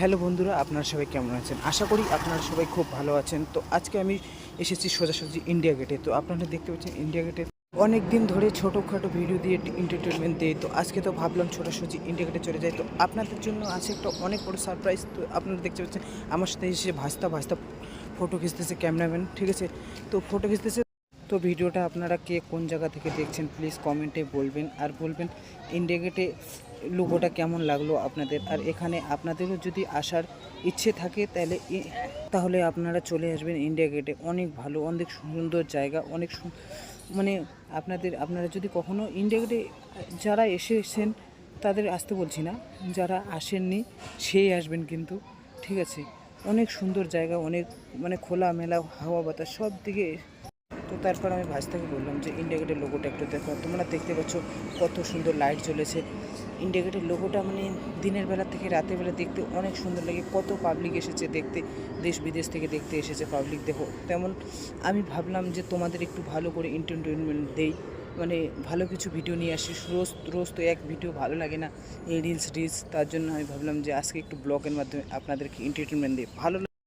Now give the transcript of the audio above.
Hello বন্ধুরা, আপনারা সবাই কেমন আছেন? আশা করি আপনারা সবাই খুব ভালো আছেন। তো আজকে আমি এসেছি সোজাসুজি ইন্ডিয়া গেটে তো আপনারা দেখতে পাচ্ছেন ইন্ডিয়া গেটে অনেক দিন ধরে ছোটোখাটো ভিডিও দিয়ে এন্টারটেনমেন্ট দিই তো আজকে তো ভাবলাম ছোটাছুটি ইন্ডিয়া গেটে চলে যাই। তো আপনাদের জন্য আছে একটা অনেক বড় সারপ্রাইজ তো আপনারা দেখতে পাচ্ছেন, আমার সাথে এসে ভাস্তা ভাস্তা ফটো খিচতেছে ক্যামেরাম্যান ঠিক আছে? তো ফটো খিচতেছে, তো ভিডিওটা আপনারা কে কোন জায়গা থেকে দেখছেন প্লিজ কমেন্টে বলবেন। আর বলবেন ইন্ডিয়া গেটে লোগোটা কেমন লাগল আপনাদের? আর এখানে আপনাদেরও যদি আসার ইচ্ছে থাকে তাহলে তাহলে আপনারা চলে আসবেন ইন্ডিয়া গেটে অনেক ভালো, অনেক সুন্দর জায়গা, অনেক মানে আপনাদের, আপনারা যদি কখনো ইন্ডিয়া গেটে যারা এসেছেন তাদের আসতে বলছি না, যারা আসেননি সেই আসবেন কিন্তু, ঠিক আছে? অনেক সুন্দর জায়গা, অনেক মানে খোলা মেলা হাওয়া বাতাস সব দিকে। তো তারপর আমি ভাজতাকে বললাম যে ইন্ডিয়া গেটের লোগোটা একটু দেখো। তোমরা দেখতে পাচ্ছ কত সুন্দর লাইট জ্বলেছে। ইন্ডিয়া গেটের লোগোটা মানে দিনের বেলা থেকে রাতের বেলা দেখতে অনেক সুন্দর লাগে। কত পাবলিক এসেছে দেখতে, দেশ বিদেশ থেকে দেখতে এসেছে পাবলিক দেখো। তেমন আমি ভাবলাম যে তোমাদের একটু ভালো করে এন্টারটেনমেন্ট দেই। মানে ভালো কিছু ভিডিও নিয়ে আসি। রোজ রোজ তো এক ভিডিও ভালো লাগে না। এই রিলস রিলস তার জন্য আমি ভাবলাম যে আজকে একটু ব্লগের মাধ্যমে আপনাদেরকে এন্টারটেনমেন্ট দিই। ভালো